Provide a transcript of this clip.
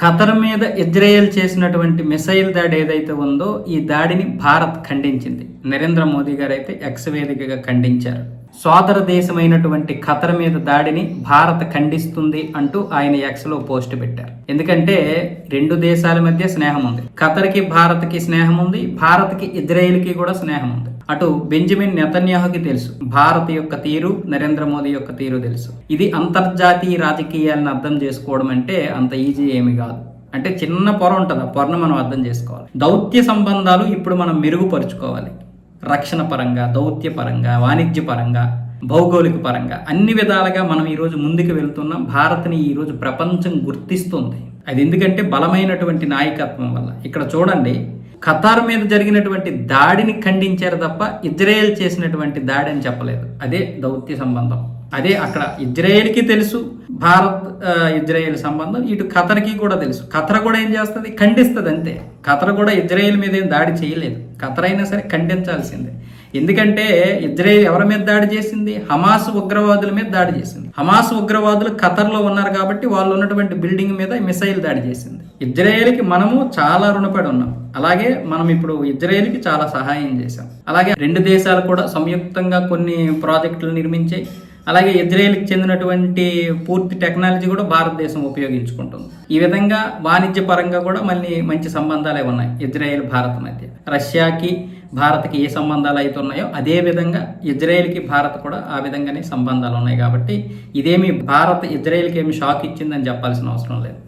ఖతర్ మీద ఇజ్రాయెల్ చేసినటువంటి మిసైల్ దాడి ఏదైతే ఉందో ఈ దాడిని భారత్ ఖండించింది. నరేంద్ర మోదీ గారు అయితే ఎక్స్ వేదికగా ఖండించారు. సోదర దేశమైనటువంటి ఖతర్ మీద దాడిని భారత్ ఖండిస్తుంది అంటూ ఆయన ఎక్స్లో పోస్ట్ పెట్టారు. ఎందుకంటే రెండు దేశాల మధ్య స్నేహం ఉంది. ఖతర్కి భారత్కి స్నేహం ఉంది. భారత్కి ఇజ్రాయెల్కి కూడా స్నేహం ఉంది. అటు బెంజమిన్ నెతన్యాహుకి తెలుసు. భారత్ యొక్క తీరు నరేంద్ర మోదీ యొక్క తీరు తెలుసు. ఇది అంతర్జాతీయ రాజకీయాలను అర్థం చేసుకోవడం అంటే అంత ఈజీ ఏమి కాదు. అంటే చిన్న పొర ఉంటుంది ఆ పొరను మనం అర్థం చేసుకోవాలి. దౌత్య సంబంధాలు ఇప్పుడు మనం మెరుగుపరుచుకోవాలి. రక్షణ పరంగా దౌత్య పరంగా వాణిజ్య పరంగా భౌగోళిక పరంగా. అన్ని విధాలుగా మనం ఈరోజు ముందుకు వెళ్తున్నాం. భారత్ని ఈరోజు ప్రపంచం గుర్తిస్తుంది. అది ఎందుకంటే బలమైనటువంటి నాయకత్వం వల్ల. ఇక్కడ చూడండి ఖతార్ మీద జరిగినటువంటి దాడిని ఖండించారు తప్ప ఇజ్రాయెల్ చేసినటువంటి దాడి అని చెప్పలేదు. అదే దౌత్య సంబంధం. అదే అక్కడ ఇజ్రాయేల్కి తెలుసు భారత్ ఇజ్రాయేల్ సంబంధం ఇటు ఖతర్కి కూడా తెలుసు. ఖతర్ కూడా ఏం చేస్తుంది? ఖండిస్తుంది అంతే. ఖతర్ కూడా ఇజ్రాయేల్ మీద ఏం దాడి చేయలేదు. ఖతర్ అయినా సరే ఖండించాల్సిందే. ఎందుకంటే ఇజ్రాయేల్ ఎవరి మీద దాడి చేసింది? హమాస్ ఉగ్రవాదుల మీద దాడి చేసింది. హమాస్ ఉగ్రవాదులు ఖతర్లో ఉన్నారు కాబట్టి వాళ్ళు ఉన్నటువంటి బిల్డింగ్ మీద మిసైల్ దాడి చేసింది. ఇజ్రాయేల్కి మనము చాలా రుణపడి ఉన్నాం. అలాగే మనం ఇప్పుడు ఇజ్రాయేల్కి చాలా సహాయం చేశాం. అలాగే రెండు దేశాలు కూడా సంయుక్తంగా కొన్ని ప్రాజెక్టులు నిర్మించాయి. అలాగే ఇజ్రాయెల్కి చెందినటువంటి పూర్తి టెక్నాలజీ కూడా భారతదేశం ఉపయోగించుకుంటుంది. ఈ విధంగా వాణిజ్య పరంగా కూడా మళ్ళీ మంచి సంబంధాలే ఉన్నాయి ఇజ్రాయెల్ భారత్ మధ్య. రష్యాకి భారత్కి ఏ సంబంధాలు అయితే ఉన్నాయో అదే విధంగా ఇజ్రాయెల్కి భారత్ కూడా ఆ విధంగానే సంబంధాలు ఉన్నాయి కాబట్టి ఇదేమి భారత్ ఇజ్రాయెల్కి ఏమి షాక్ ఇచ్చిందని చెప్పాల్సిన అవసరం లేదు.